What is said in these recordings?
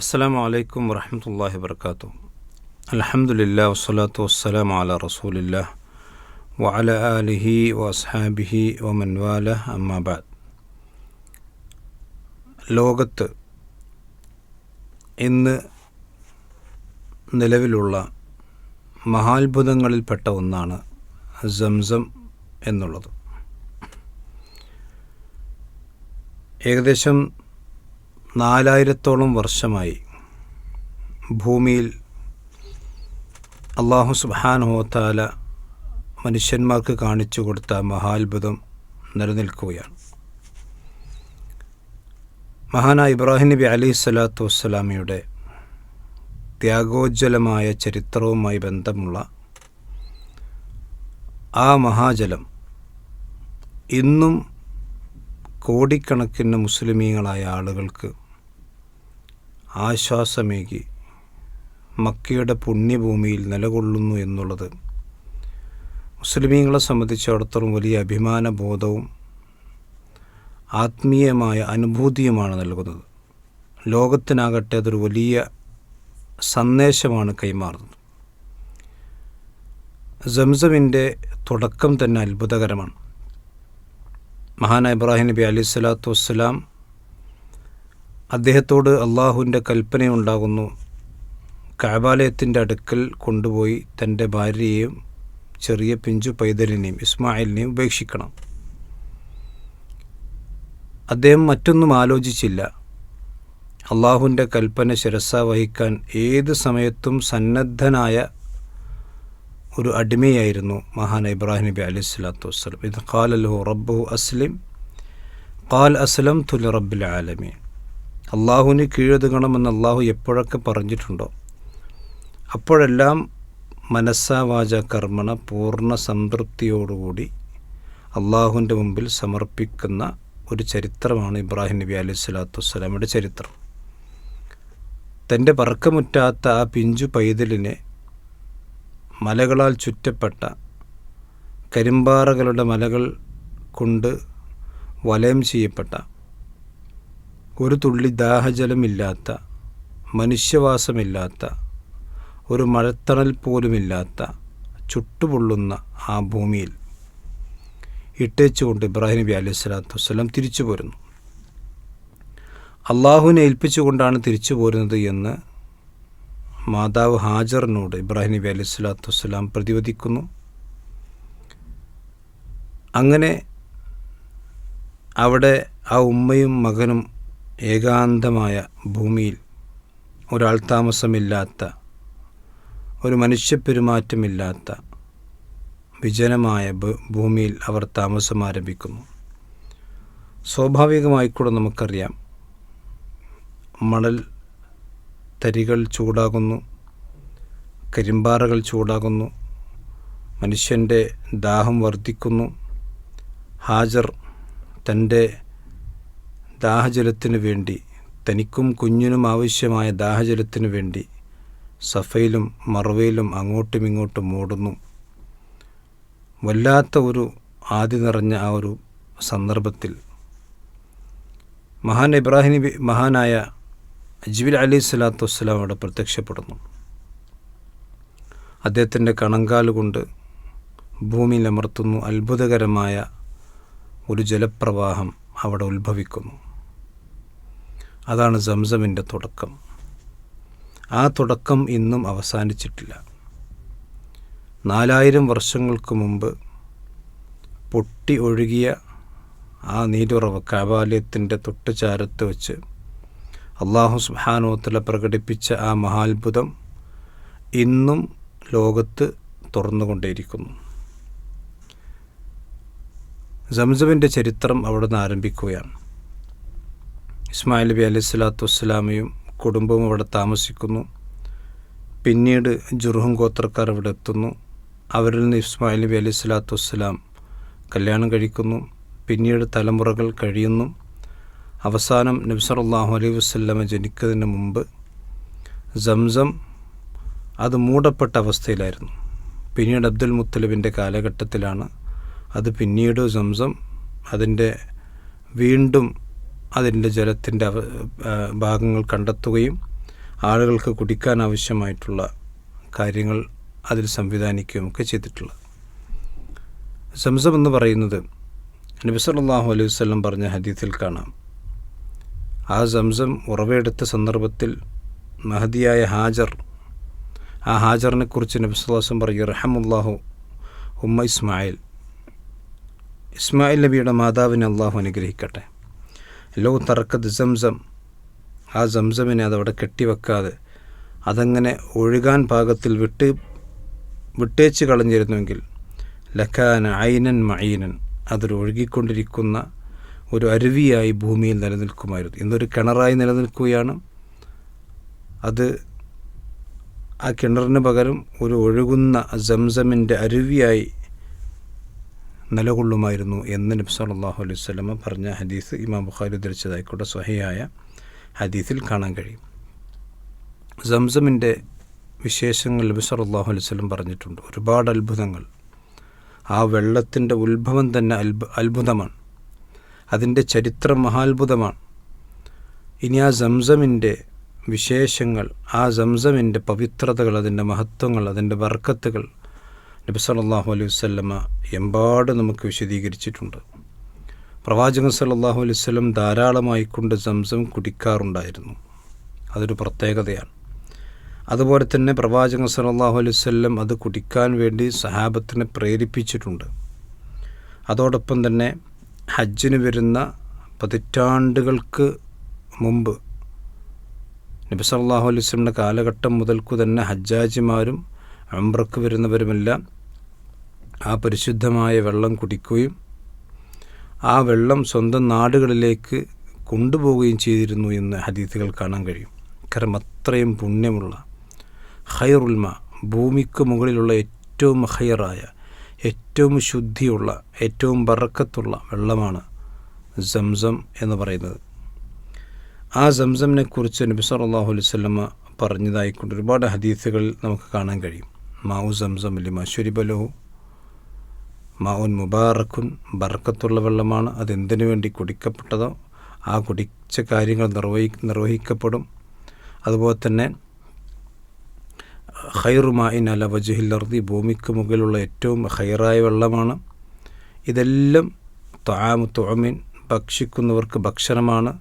അസ്സാം വലൈക്കും വറഹമത്തല്ലാഹി വർക്കാത്തു അലഹമുല്ല വസ്സലാത്തു വസ്സലാം അല റസൂലില്ല. വഅല ആലിഹി വസ്ഹാബിഹി വമൻവാല അമ്മാബാദ് ലോകത്ത് ഇന്ന് നിലവിലുള്ള മഹാത്ഭുതങ്ങളിൽപ്പെട്ട ഒന്നാണ് സംസം എന്നുള്ളത്. ഏകദേശം നാലായിരത്തോളം വർഷമായി ഭൂമിയിൽ അള്ളാഹു സുബാനുഹോത്താല മനുഷ്യന്മാർക്ക് കാണിച്ചു കൊടുത്ത മഹാത്ഭുതം നിലനിൽക്കുകയാണ്. മഹാനായ ഇബ്രാഹിം നബി അലി സ്വലാത്തു വസ്സലാമയുടെ ത്യാഗോജ്വലമായ ചരിത്രവുമായി ബന്ധമുള്ള ആ മഹാജലം ഇന്നും കോടിക്കണക്കിന് മുസ്ലിമീങ്ങളായ ആളുകൾക്ക് ആശ്വാസമേകി. മക്കയുടെ പുണ്യഭൂമിയിൽ നിലകൊള്ളുന്നു എന്നുള്ളത്. മുസ്ലിമീങ്ങളെ സംബന്ധിച്ചിടത്തോളം വലിയ അഭിമാനബോധവും ആത്മീയമായ അനുഭൂതിയുമാണ് നൽകുന്നത്. ലോകത്തിനാകട്ടെ അതൊരു വലിയ സന്ദേശമാണ് കൈമാറുന്നത്. സംസമിന്റെ തുടക്കം തന്നെ അത്ഭുതകരമാണ്. മഹാന ഇബ്രാഹിം നബി അലി സ്വലാത്തു വസ്സലാം അദ്ദേഹത്തോട് അള്ളാഹുവിന്റെ കൽപ്പനയുണ്ടാകുന്നു. കാബാലയത്തിന്റെ അടുക്കൽ കൊണ്ടുപോയി തന്റെ ഭാര്യയെയും ചെറിയ പിഞ്ചു പൈതലിനെയും ഇസ്മായിലിനെയും ഉപേക്ഷിക്കണം. അദ്ദേഹം മറ്റൊന്നും ആലോചിച്ചില്ല. അള്ളാഹുവിന്റെ കൽപ്പന ശിരസ വഹിക്കാൻ ഏത് സമയത്തും സന്നദ്ധനായ ഒരു അടിമയായിരുന്നു മഹാൻ ഇബ്രാഹിം നബി അലൈഹി സ്വലാത്തു വസ്സലം. ഇത് ഖാൽ അല്ലഹു റബ്ബു അസ്ലിം. ഖാൽ അസ്ലം തുൽ റബ്ബിൽ ആലമീൻ. അള്ളാഹുവിന് കീഴൊതുങ്ങണമെന്ന് അള്ളാഹു എപ്പോഴൊക്കെ പറഞ്ഞിട്ടുണ്ടോ അപ്പോഴെല്ലാം മനസ്സാവാച കർമ്മണ പൂർണ സംതൃപ്തിയോടുകൂടി അള്ളാഹുവിന്റെ മുമ്പിൽ സമർപ്പിക്കുന്ന ഒരു ചരിത്രമാണ് ഇബ്രാഹിം നബി അലൈഹി സ്വലാത്തു വസ്സലാമയുടെ ചരിത്രം. തന്റെ പറക്കമുറ്റാത്ത ആ പിഞ്ചു പൈതലിനെ മലകളാൽ ചുറ്റപ്പെട്ട കരിമ്പാറകളുടെ മലകൾ കൊണ്ട് വലയം ചെയ്യപ്പെട്ട ഒരു തുള്ളി ദാഹജലമില്ലാത്ത മനുഷ്യവാസമില്ലാത്ത ഒരു മഴത്തണൽ പോലുമില്ലാത്ത ചുട്ടുപൊള്ളുന്ന ആ ഭൂമിയിൽ ഇട്ടേച്ചുകൊണ്ട് ഇബ്രാഹിം നബി അലൈഹി സ്വലാത്തു വസ്സലാം തിരിച്ചു പോരുന്നു. അള്ളാഹുവിനെ ഏൽപ്പിച്ചുകൊണ്ടാണ് തിരിച്ചു പോരുന്നത് എന്ന് മാതാവ് ഹാജറിനോട് ഇബ്രാഹിം നബി അലൈഹി സ്വലാത്തു വസ്സലാം പ്രതിവദിക്കുന്നു. അങ്ങനെ അവിടെ ആ ഉമ്മയും മകനും ഏകാന്തമായ ഭൂമിയിൽ ഒരാൾ താമസമില്ലാത്ത ഒരു മനുഷ്യപ്പെരുമാറ്റമില്ലാത്ത വിജനമായ ഭൂമിയിൽ അവർ താമസം ആരംഭിക്കുന്നു സ്വാഭാവികമായി സ്വാഭാവികമായിക്കൂടെ നമുക്കറിയാം മണൽ തരികൾ ചൂടാകുന്നു കരിമ്പാറകൾ ചൂടാകുന്നു മനുഷ്യന്റെ ദാഹം വർദ്ധിക്കുന്നു ഹാജർ തന്റെ ദാഹജലത്തിനു വേണ്ടി തനിക്കും കുഞ്ഞിനും ആവശ്യമായ ദാഹജലത്തിനു വേണ്ടി സഫയിലും മറവയിലും അങ്ങോട്ടും ഇങ്ങോട്ടും ഓടുന്നു. വല്ലാത്ത ഒരു ആദി നിറഞ്ഞ ആ ഒരു സന്ദർഭത്തിൽ മഹാൻ ഇബ്രാഹിം നബി മഹാനായ ജിബിൽ അലി സ്വലാത്തു വസ്സലാം അവിടെ പ്രത്യക്ഷപ്പെടുന്നു. അദ്ദേഹത്തിന്റെ കണങ്കാലുകൊണ്ട് ഭൂമിയിൽ അമർത്തുന്നു. അത്ഭുതകരമായ ഒരു ജലപ്രവാഹം അവിടെ ഉത്ഭവിക്കുന്നു. അതാണ് സംസമിന്റെ തുടക്കം. ആ തുടക്കം ഇന്നും അവസാനിച്ചിട്ടില്ല. നാലായിരം വർഷങ്ങൾക്ക് മുമ്പ് പൊട്ടി ഒഴുകിയ ആ നീരുറവ് കാബാലയത്തിന്റെ തൊട്ടുചാരത്ത് വെച്ച് അള്ളാഹു സുബാനോത്തല പ്രകടിപ്പിച്ച ആ മഹാത്ഭുതം ഇന്നും ലോകത്ത് തുറന്നുകൊണ്ടേയിരിക്കുന്നു. സംസമിന്റെ ചരിത്രം അവിടെ നിന്ന് ആരംഭിക്കുകയാണ്. ഇസ്മായിൽ നബി അലൈഹി സ്വലാത്തു വസ്സലാമയും കുടുംബവും അവിടെ താമസിക്കുന്നു. പിന്നീട് ജുർഹും ഗോത്രക്കാർ അവിടെ എത്തുന്നു. അവരിൽ നിന്ന് ഇസ്മായിൽ നബി അലൈഹി സ്വലാത്തു വസ്സലാം കല്യാണം കഴിക്കുന്നു. പിന്നീട് തലമുറകൾ കഴിയുന്നു. അവസാനം നബ്സറുല്ലാഹു അലൈഹി വസല്ലമ ജനിക്കുന്നതിന് മുമ്പ് സംസം അത് മൂടപ്പെട്ട അവസ്ഥയിലായിരുന്നു. പിന്നീട് അബ്ദുൽ മുത്തലിബിന്റെ കാലഘട്ടത്തിലാണ്. അത് പിന്നീട് സംസം അതിന്റെ വീണ്ടും അതിന്റെ ജലത്തിന്റെ ഭാഗങ്ങൾ കണ്ടെത്തുകയും ആളുകൾക്ക് കുടിക്കാൻ ആവശ്യമായിട്ടുള്ള കാര്യങ്ങൾ അതിൽ സംവിധാനിക്കുകയും ഒക്കെ ചെയ്തിട്ടുള്ളത്. സംസം എന്ന് പറയുന്നത് നബിസല്ലാഹു അലൈഹി വല്ലം പറഞ്ഞ ഹദീത്തിൽ കാണാം. ആ സംസം ഉറവെടുത്ത സന്ദർഭത്തിൽ മഹദിയായ ഹാജർ ആ ഹാജറിനെ കുറിച്ച് നബിസ്വല്ലാസം പറയും റഹമുല്ലാഹു ഉമ്മ ഇസ്മായിൽ. ഇസ്മായിൽ നബിയുടെ മാതാവിനെ അള്ളാഹു അനുഗ്രഹിക്കട്ടെ. ലോ തറക്കത്ത് സംസം. ആ സംസമിനെ അതവിടെ കെട്ടിവെക്കാതെ അതങ്ങനെ ഒഴുകാൻ പാകത്തിൽ വിട്ട് വിട്ടേച്ച് കളഞ്ഞിരുന്നുവെങ്കിൽ ലഖാന ഐനൻ മൈനൻ അതൊരു ഒഴുകിക്കൊണ്ടിരിക്കുന്ന ഒരു അരുവിയായി ഭൂമിയിൽ നിലനിൽക്കുമായിരുന്നു. ഇന്നൊരു കിണറായി നിലനിൽക്കുകയാണ്. അത് ആ കിണറിന് പകരം ഒരു ഒഴുകുന്ന സംസമിന്റെ അരുവിയായി നിലകൊള്ളുമായിരുന്നു എന്ന് നബി സല്ലല്ലാഹു അലൈഹി സ്വലമ പറഞ്ഞ ഹദീസ് ഇമാം ബുഖാരി ഉദ്ധരിച്ചതായിക്കോട്ടെ സ്വഹിയായ ഹദീസിൽ കാണാൻ കഴിയും. സംസമിന്റെ വിശേഷങ്ങൾ നബി സല്ലല്ലാഹു അലൈഹി വസല്ലം പറഞ്ഞിട്ടുണ്ട്. ഒരുപാട് അത്ഭുതങ്ങൾ. ആ വെള്ളത്തിന്റെ ഉത്ഭവം തന്നെ അത്ഭു അത്ഭുതമാണ്. അതിന്റെ ചരിത്രം മഹാത്ഭുതമാണ്. ഇനി ആ സംസമിന്റെ വിശേഷങ്ങൾ ആ സംസമിന്റെ പവിത്രതകൾ അതിന്റെ മഹത്വങ്ങൾ അതിന്റെ വർക്കത്തുകൾ നബി സല്ലല്ലാഹു അലൈഹി വസല്ലമ എമ്പാട് നമുക്ക് വിശദീകരിച്ചിട്ടുണ്ട്. പ്രവാചകൻ സല്ലല്ലാഹു അലൈഹി വസല്ലം ധാരാളമായി കൊണ്ട് സംസം കുടിക്കാറുണ്ടായിരുന്നു. അതൊരു പ്രത്യേകതയാണ്. അതുപോലെ തന്നെ പ്രവാചകൻ സല്ലല്ലാഹു അലൈഹി വസല്ലം അത് കുടിക്കാൻ വേണ്ടി സഹാബത്തിനെ പ്രേരിപ്പിച്ചിട്ടുണ്ട്. അതോടൊപ്പം തന്നെ ഹജ്ജിന് വരുന്ന പതിറ്റാണ്ടുകൾക്ക് മുമ്പ് നബി സല്ലല്ലാഹു അലൈഹി വസല്ലമിന്റെ കാലഘട്ടം മുതൽക്കു തന്നെ ഹജ്ജാജിമാരും അംബ്രക്ക് വരുന്നവരുമെല്ലാം ആ പരിശുദ്ധമായ വെള്ളം കുടിക്കുകയും ആ വെള്ളം സ്വന്തം നാടുകളിലേക്ക് കൊണ്ടുപോവുകയും ചെയ്തിരുന്നു എന്ന് ഹദീത്തുകൾ കാണാൻ കഴിയും. കാരണം അത്രയും പുണ്യമുള്ള ഹൈറുൽമ ഭൂമിക്ക് മുകളിലുള്ള ഏറ്റവും ഹൈറായ ഏറ്റവും ശുദ്ധിയുള്ള ഏറ്റവും ബറക്കത്തുള്ള വെള്ളമാണ് സംസം എന്ന് പറയുന്നത്. ആ സംസമിനെക്കുറിച്ച് നബി സല്ലല്ലാഹു അലൈഹി വസല്ലമ പറഞ്ഞതായിക്കൊണ്ട് ഒരുപാട് ഹദീസുകൾ നമുക്ക് കാണാൻ കഴിയും. മാവു സംസം ലിമ ശുരിബലഹു മാവുൻ മുബാറക്കുൻ. ബർക്കത്തുള്ള വെള്ളമാണ്. അതെന്തിനു വേണ്ടി കുടിക്കപ്പെട്ടതോ? ആ കുടിച്ച കാര്യങ്ങൾ നിർവഹി നിർവഹിക്കപ്പെടും. അതുപോലെ തന്നെ ഹൈറുമായി അല വജുഹില്ലർദി ഭൂമിക്ക് മുകളിലുള്ള ഏറ്റവും ഹൈറായ വെള്ളമാണ്. ഇതെല്ലാം ത്വാമു തുഅമിൻ ഭക്ഷിക്കുന്നവർക്ക് ഭക്ഷണമാണ്.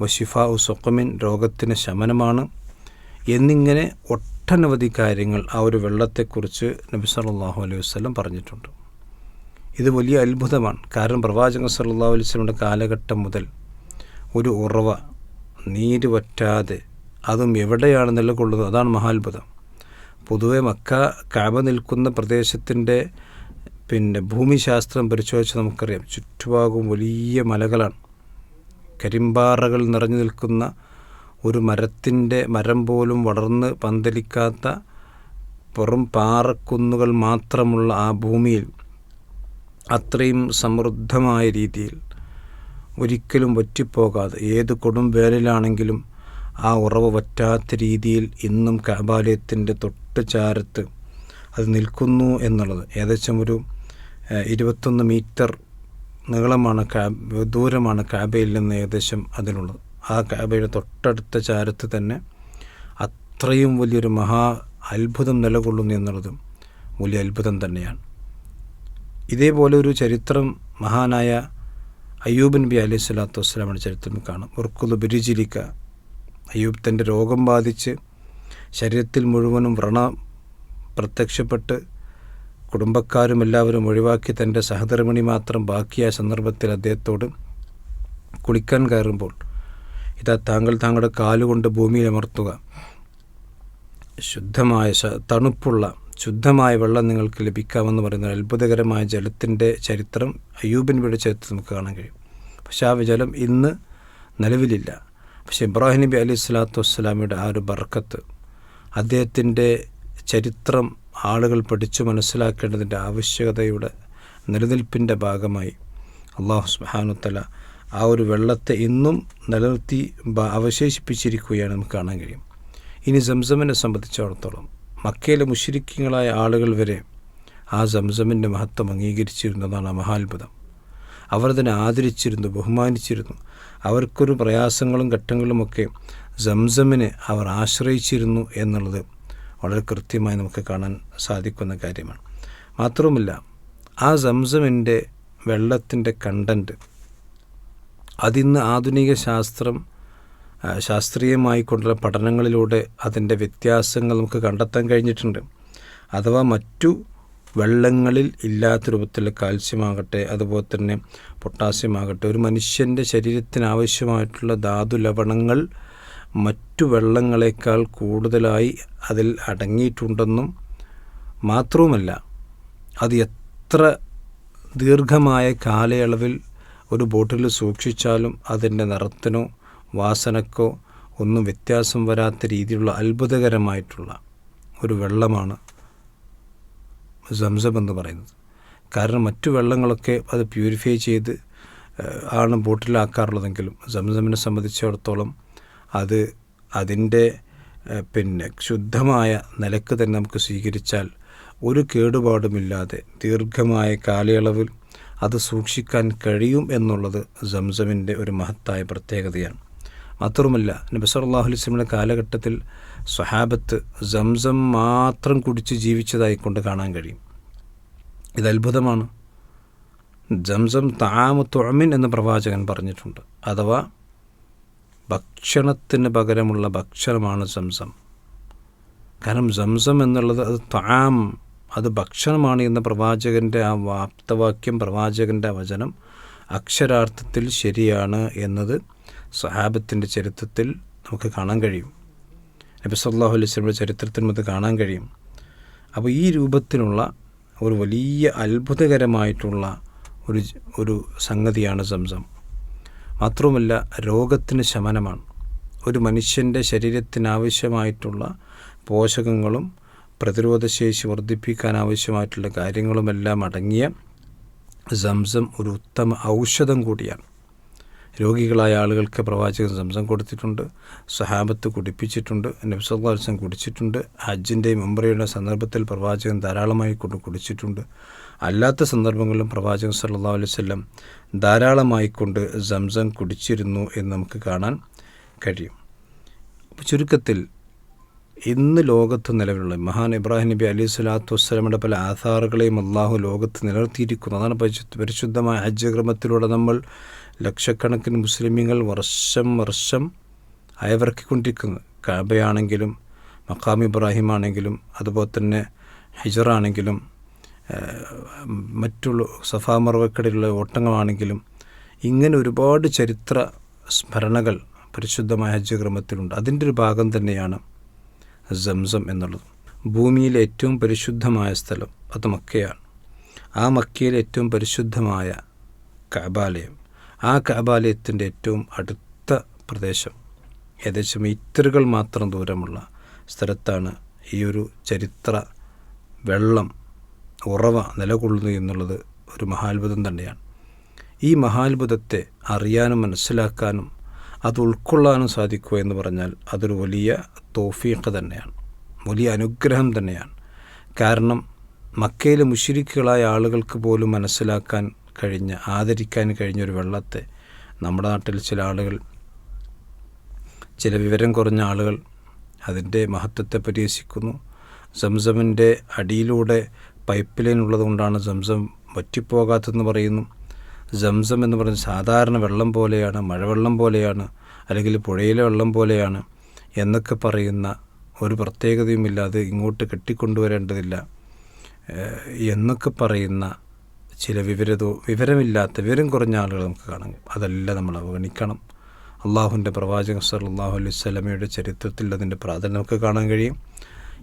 വഷിഫാ ഉ സുഖമിൻ രോഗത്തിന് ശമനമാണ്. എന്നിങ്ങനെ ഒട്ടനവധി കാര്യങ്ങൾ ആ ഒരു വെള്ളത്തെക്കുറിച്ച് നബി സല്ലല്ലാഹു അലൈഹി വസ്ലം പറഞ്ഞിട്ടുണ്ട്. ഇത് വലിയ അത്ഭുതമാണ്. കാരണം പ്രവാചകൻ സല്ലല്ലാഹു അലൈഹി വസല്ലമയുടെ കാലഘട്ടം മുതൽ ഒരു ഉറവ നീര് വറ്റാതെ അതും എവിടെയാണ് നിലകൊള്ളുന്നത്? അതാണ് മഹാത്ഭുതം. പൊതുവെ മക്ക കാബ നിൽക്കുന്ന പ്രദേശത്തിന്റെ പിന്നെ ഭൂമിശാസ്ത്രം പരിശോധിച്ച് നമുക്കറിയാം. ചുറ്റുഭാഗവും വലിയ മലകളാണ്. കരിമ്പാറകൾ നിറഞ്ഞു നിൽക്കുന്ന ഒരു മരത്തിന്റെ മരം പോലും വളർന്ന് പന്തലിക്കാത്ത പുറം പാറക്കുന്നുകൾ മാത്രമുള്ള ആ ഭൂമിയിൽ അത്രയും സമൃദ്ധമായ രീതിയിൽ ഒരിക്കലും വറ്റിപ്പോകാതെ ഏത് കൊടും വേലിലാണെങ്കിലും ആ ഉറവ് വറ്റാത്ത രീതിയിൽ ഇന്നും കാബാലയത്തിന്റെ തൊട്ട് ചാരത്ത് അത് നിൽക്കുന്നു എന്നുള്ളത്. ഏകദേശം ഒരു ഇരുപത്തൊന്ന് മീറ്റർ നീളമാണ് കാ ദൂരമാണ് കാബയിൽ നിന്ന് ഏകദേശം അതിനുള്ളത് ആ കാബയുടെ തൊട്ടടുത്ത ചാരത്ത് തന്നെ അത്രയും വലിയൊരു മഹാ അത്ഭുതം നിലകൊള്ളുന്നു എന്നുള്ളതും വലിയ അത്ഭുതം തന്നെയാണ്. ഇതേപോലെ ഒരു ചരിത്രം മഹാനായ അയ്യൂബ് നബി അലൈഹി സ്വലാത്തു വസ്സലാമിന്റെ ചരിത്രം കാണാം. ഉർക്കുദ് ബിരിജിലിക്ക അയ്യൂബ് തന്റെ രോഗം ബാധിച്ച് ശരീരത്തിൽ മുഴുവനും വ്രണ പ്രത്യക്ഷപ്പെട്ട് കുടുംബക്കാരും എല്ലാവരും ഒഴിവാക്കി തന്റെ സഹധർമ്മിണി മാത്രം ബാക്കിയായ സന്ദർഭത്തിൽ അദ്ദേഹത്തോട് കുളിക്കാൻ കയറുമ്പോൾ ഇതാ താങ്കൾ താങ്കളുടെ കാലുകൊണ്ട് ഭൂമിയിൽ അമർത്തുക. ശുദ്ധമായ തണുപ്പുള്ള ശുദ്ധമായ വെള്ളം നിങ്ങൾക്ക് ലഭിക്കാമെന്ന് പറയുന്ന അത്ഭുതകരമായ ജലത്തിന്റെ ചരിത്രം അയ്യൂബിൻ നബിയുടെ ചരിത്രം നമുക്ക് കാണാൻ കഴിയും. പക്ഷേ ആ ജലം ഇന്ന് നിലവിലില്ല. പക്ഷേ ഇബ്രാഹിം നബി അലി സ്വലാത്തു വസ്സലാമിയുടെ ആ ഒരു ബർക്കത്ത് അദ്ദേഹത്തിന്റെ ചരിത്രം ആളുകൾ പഠിച്ചു മനസ്സിലാക്കേണ്ടതിന്റെ ആവശ്യകതയുടെ നിലനിൽപ്പിന്റെ ഭാഗമായി അള്ളാഹു സുബാനുത്തല ആ ഒരു വെള്ളത്തെ ഇന്നും നിലനിർത്തി അവശേഷിപ്പിച്ചിരിക്കുകയാണ് നമുക്ക് കാണാൻ കഴിയും. ഇനി സംസമിനെ സംബന്ധിച്ചിടത്തോളം മക്കയിലെ മുഷിരിക്കങ്ങളായ ആളുകൾ വരെ ആ സംസമിന്റെ മഹത്വം അംഗീകരിച്ചിരുന്നതാണ് മഹാത്ഭുതം. അവർ അതിനെ ആദരിച്ചിരുന്നു ബഹുമാനിച്ചിരുന്നു. അവർക്കൊരു പ്രയാസങ്ങളും ഘട്ടങ്ങളുമൊക്കെ സംസമിനെ അവർ ആശ്രയിച്ചിരുന്നു എന്നുള്ളത് വളരെ കൃത്യമായി നമുക്ക് കാണാൻ സാധിക്കുന്ന കാര്യമാണ്. മാത്രവുമല്ല ആ സംസമിന്റെ വെള്ളത്തിന്റെ കണ്ടന്റ് അതിന്ന് ആധുനിക ശാസ്ത്രം ശാസ്ത്രീയമായി കൊണ്ടുള്ള പഠനങ്ങളിലൂടെ അതിന്റെ വ്യത്യാസങ്ങൾ നമുക്ക് കണ്ടെത്താൻ കഴിഞ്ഞിട്ടുണ്ട്. അഥവാ മറ്റു വെള്ളങ്ങളിൽ ഇല്ലാത്ത രൂപത്തിൽ കാൽസ്യം ആകട്ടെ അതുപോലെ തന്നെ പൊട്ടാസ്യം ആകട്ടെ ഒരു മനുഷ്യന്റെ ശരീരത്തിന് ആവശ്യമായിട്ടുള്ള ധാതു ലവണങ്ങൾ മറ്റു വെള്ളങ്ങളെക്കാൾ കൂടുതലായി അതിൽ അടങ്ങിയിട്ടുണ്ടെന്നും മാത്രവുമല്ല അത് എത്ര ദീർഘമായ കാലയളവിൽ ഒരു ബോട്ടിൽ സൂക്ഷിച്ചാലും അതിന്റെ നിറത്തിനോ വാസനക്കോ ഒന്നും വ്യത്യാസം വരാത്ത രീതിയിലുള്ള അത്ഭുതകരമായിട്ടുള്ള ഒരു വെള്ളമാണ് സംസം എന്ന് പറയുന്നത്. കാരണം മറ്റു വെള്ളങ്ങളൊക്കെ അത് പ്യൂരിഫൈ ചെയ്ത് ആണ് ബോട്ടിലാക്കാറുള്ളതെങ്കിലും സംസമിനെ സംബന്ധിച്ചിടത്തോളം അത് അതിന്റെ പിന്നെ ശുദ്ധമായ നിലയ്ക്ക് തന്നെ നമുക്ക് സ്വീകരിച്ചാൽ ഒരു കേടുപാടുമില്ലാതെ ദീർഘമായ കാലയളവിൽ അത് സൂക്ഷിക്കാൻ കഴിയും എന്നുള്ളത് സംസമിന്റെ ഒരു മഹത്തായ പ്രത്യേകതയാണ്. മാത്രവുമല്ല നബി സല്ലല്ലാഹു അലൈഹി വസല്ലമയുടെ കാലഘട്ടത്തിൽ സ്വഹാബത്ത് സംസം മാത്രം കുടിച്ച് ജീവിച്ചതായി കൊണ്ട് കാണാൻ കഴിയും. ഇത് അത്ഭുതമാണ്. ജംസം താമു തുഴമിൻ എന്ന് പ്രവാചകൻ പറഞ്ഞിട്ടുണ്ട്. അഥവാ ഭക്ഷണത്തിന് പകരമുള്ള ഭക്ഷണമാണ് സംസം. കാരണം സംസം എന്നുള്ളത് അത് താം അത് ഭക്ഷണമാണ് എന്ന പ്രവാചകന്റെ ആ വാപ്തവാക്യം പ്രവാചകന്റെ വചനം അക്ഷരാർത്ഥത്തിൽ ശരിയാണ് എന്നത് സഹാബത്തിന്റെ ചരിത്രത്തിൽ നമുക്ക് കാണാൻ കഴിയും. നബി സല്ലല്ലാഹു അലൈഹി സ്വലമിന്റെ ചരിത്രത്തിനും അത് കാണാൻ കഴിയും. അപ്പോൾ ഈ രൂപത്തിലുള്ള ഒരു വലിയ അത്ഭുതകരമായിട്ടുള്ള ഒരു ഒരു സംഗതിയാണ് സംസം. മാത്രവുമല്ല രോഗത്തിന് ശമനമാണ്. ഒരു മനുഷ്യന്റെ ശരീരത്തിനാവശ്യമായിട്ടുള്ള പോഷകങ്ങളും പ്രതിരോധശേഷി വർദ്ധിപ്പിക്കാൻ ആവശ്യമായിട്ടുള്ള കാര്യങ്ങളുമെല്ലാം അടങ്ങിയ സംസം ഒരു ഉത്തമ ഔഷധം കൂടിയാണ്. രോഗികളായ ആളുകൾക്ക് പ്രവാചകൻ സംസം കൊടുത്തിട്ടുണ്ട് സഹാബത്ത് കുടിപ്പിച്ചിട്ടുണ്ട് നബ്സല്ലാസം കുടിച്ചിട്ടുണ്ട് ഹജ്ജിന്റെയും ഉംറയുടെ സന്ദർഭത്തിൽ പ്രവാചകൻ ധാരാളമായി കൊണ്ട് കുടിച്ചിട്ടുണ്ട്. അല്ലാത്ത സന്ദർഭങ്ങളിലും പ്രവാചകൻ സല്ലാ അലൈഹി വസല്ലം ധാരാളമായി കൊണ്ട് സംസം കുടിച്ചിരുന്നു എന്ന് നമുക്ക് കാണാൻ കഴിയും. ചുരുക്കത്തിൽ ഇന്ന് ലോകത്ത് നിലവിലുള്ള മഹാൻ ഇബ്രാഹിം നബി അലി സ്വലാത്തു വസ്സലമിന്റെ പല ആധാറുകളെയും അള്ളാഹു ലോകത്ത് നിലനിർത്തിയിരിക്കുന്നു. അതാണ് പരിശുദ്ധമായ ഹജ്ജ് ക്രമത്തിലൂടെ നമ്മൾ ലക്ഷക്കണക്കിന് മുസ്ലിമീങ്ങൾ വർഷം വർഷം അയവിറക്കിക്കൊണ്ടിരിക്കുന്നത് കാബയാണെങ്കിലും മക്കാം ഇബ്രാഹിം ആണെങ്കിലും അതുപോലെ തന്നെ ഹിജറാണെങ്കിലും മറ്റുള്ള സഫാ മറവക്കടയിലുള്ള ഓട്ടങ്ങളാണെങ്കിലും ഇങ്ങനെ ഒരുപാട് ചരിത്ര സ്മരണകൾ പരിശുദ്ധമായ ഹജ്ജ് ക്രമത്തിലുണ്ട് അതിന്റെ ഒരു ഭാഗം തന്നെയാണ് സംസം എന്നുള്ളത്. ഭൂമിയിലെ ഏറ്റവും പരിശുദ്ധമായ സ്ഥലം അത് മക്കയാണ്. ആ മക്കയിലെ ഏറ്റവും പരിശുദ്ധമായ കബാലയം. ആ കബാലയത്തിന്റെ ഏറ്റവും അടുത്ത പ്രദേശം. ഏകദേശം മീറ്ററുകൾ മാത്രം ദൂരമുള്ള സ്ഥലത്താണ് ഈ ഒരു ചരിത്ര വെള്ളം ഉറവ നിലകൊള്ളുന്നു എന്നുള്ളത് ഒരു മഹാത്ഭുതം തന്നെയാണ്. ഈ മഹാത്ഭുതത്തെ അറിയാനും മനസ്സിലാക്കാനും അത് ഉൾക്കൊള്ളാനും സാധിക്കുക എന്ന് പറഞ്ഞാൽ അതൊരു വലിയ തോഫീഖ് തന്നെയാണ്. വലിയ അനുഗ്രഹം തന്നെയാണ്. കാരണം മക്കയിലെ മുഷിരിക്കുകളായ ആളുകൾക്ക് പോലും മനസ്സിലാക്കാൻ കഴിഞ്ഞ ആദരിക്കാൻ കഴിഞ്ഞ ഒരു വെള്ളത്തെ നമ്മുടെ നാട്ടിൽ ചില ആളുകൾ ചില വിവരം കുറഞ്ഞ ആളുകൾ അതിന്റെ മഹത്വത്തെ പരിഹസിക്കുന്നു. സംസമിന്റെ അടിയിലൂടെ പൈപ്പ് ലൈൻ ഉള്ളതുകൊണ്ടാണ് സംസം വറ്റിപ്പോകാത്തതെന്ന് പറയുന്നു. സംസം എന്ന് പറഞ്ഞ സാധാരണ വെള്ളം പോലെയാണ് മഴവെള്ളം പോലെയാണ് അല്ലെങ്കിൽ പുഴയിലെ വെള്ളം പോലെയാണ് എന്നൊക്കെ പറയുന്ന ഒരു പ്രത്യേകതയുമില്ലാതെ ഇങ്ങോട്ട് കെട്ടിക്കൊണ്ടുവരേണ്ടതില്ല. എന്നൊക്കെ പറയുന്ന ചില വിവരതോ വിവരമില്ലാത്ത വിവരം കുറഞ്ഞ ആളുകൾ നമുക്ക് കാണാം അതെല്ലാം നമ്മൾ അവഗണിക്കണം. അള്ളാഹുവിന്റെ പ്രവാചകൻ സല്ലാഹു അലൈഹി സ്വലമയുടെ ചരിത്രത്തിൽ അതിന്റെ പ്രാധാന്യം നമുക്ക് കാണാൻ കഴിയും.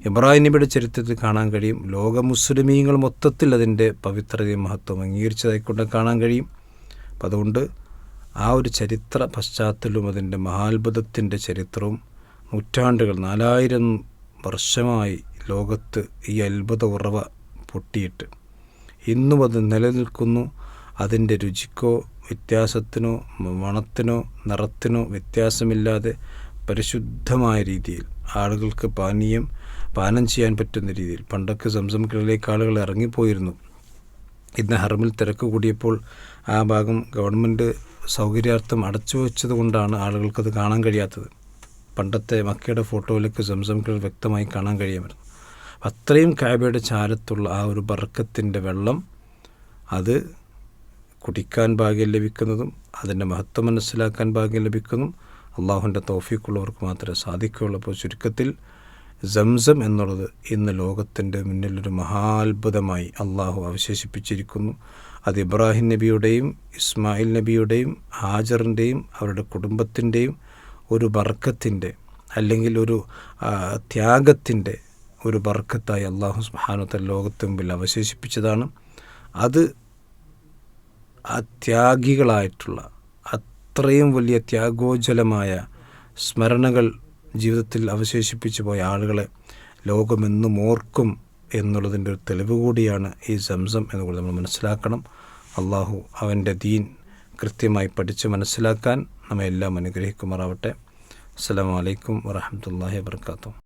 ഇബ്രാഹിം നബിയുടെ ചരിത്രത്തിൽ കാണാൻ കഴിയും. ലോക മുസ്ലിമീങ്ങൾ മൊത്തത്തിൽ അതിന്റെ പവിത്രതയും മഹത്വം അംഗീകരിച്ചതായിക്കൊണ്ട് കാണാൻ കഴിയും. അപ്പം അതുകൊണ്ട് ആ ഒരു ചരിത്ര പശ്ചാത്തലവും അതിന്റെ മഹാത്ഭുതത്തിന്റെ ചരിത്രവും നൂറ്റാണ്ടുകൾ നാലായിരം വർഷമായി ലോകത്ത് ഈ അത്ഭുത ഉറവ പൊട്ടിയിട്ട്. ഇന്നും അത് നിലനിൽക്കുന്നു. അതിന്റെ രുചിക്കോ വ്യത്യാസത്തിനോ മണത്തിനോ നിറത്തിനോ വ്യത്യാസമില്ലാതെ പരിശുദ്ധമായ രീതിയിൽ ആളുകൾക്ക് പാനീയം പാനം ചെയ്യാൻ പറ്റുന്ന രീതിയിൽ. പണ്ടൊക്കെ സംസം കിളിലേക്ക് ആളുകൾ ഇറങ്ങിപ്പോയിരുന്നു. ഇന്ന് ഹർമിൽ തിരക്ക് കൂടിയപ്പോൾ ആ ഭാഗം ഗവൺമെന്റ് സൗകര്യാർത്ഥം അടച്ചു വെച്ചത് കൊണ്ടാണ് ആളുകൾക്കത് കാണാൻ കഴിയാത്തത്. പണ്ടത്തെ മക്കയുടെ ഫോട്ടോയിലൊക്കെ സംസം കിണർ വ്യക്തമായി കാണാൻ കഴിയുമായിരുന്നു. അത്രയും കാബയുടെ ചാരത്തുള്ള ആ ഒരു ബർക്കത്തിന്റെ വെള്ളം അത് കുടിക്കാൻ ഭാഗ്യം ലഭിക്കുന്നതും അതിന്റെ മഹത്വം മനസ്സിലാക്കാൻ ഭാഗ്യം ലഭിക്കുന്നതും അള്ളാഹുവിന്റെ തോഫിക്കുള്ളവർക്ക് മാത്രമേ സാധിക്കുകയുള്ളൂ. അപ്പോൾ ചുരുക്കത്തിൽ സംസം എന്നുള്ളത് ഇന്ന് ലോകത്തിന്റെ മുന്നിലൊരു മഹാത്ഭുതമായി അള്ളാഹു അവശേഷിപ്പിച്ചിരിക്കുന്നു. അത് ഇബ്രാഹിം നബിയുടെയും ഇസ്മായിൽ നബിയുടെയും ഹാജറിന്റെയും അവരുടെ കുടുംബത്തിന്റെയും ഒരു ബർക്കത്തിന്റെ അല്ലെങ്കിൽ ഒരു ത്യാഗത്തിന്റെ ഒരു ബർക്കത്തായി അള്ളാഹു സുബാനത്തെ ലോകത്തിന് മുമ്പിൽ അവശേഷിപ്പിച്ചതാണ്. അത് അത്യാഗികളായിട്ടുള്ള ത്യാഗികളായിട്ടുള്ള അത്രയും വലിയ ത്യാഗോജ്വലമായ സ്മരണകൾ ജീവിതത്തിൽ അവശേഷിപ്പിച്ചു പോയ ആളുകളെ ലോകമെന്നും ഓർക്കും എന്നുള്ളതിന്റെ ഒരു തെളിവ് കൂടിയാണ് ഈ സംസം എന്ന് എന്നുകൂടി നമ്മൾ മനസ്സിലാക്കണം. അള്ളാഹു അവന്റെ ദീൻ കൃത്യമായി പഠിച്ച് മനസ്സിലാക്കാൻ നമ്മെ എല്ലാം അനുഗ്രഹിക്കുമാറാവട്ടെ. അസ്സാം വലൈക്കും വാഹമത്തല്ലാഹി വർക്കാത്തു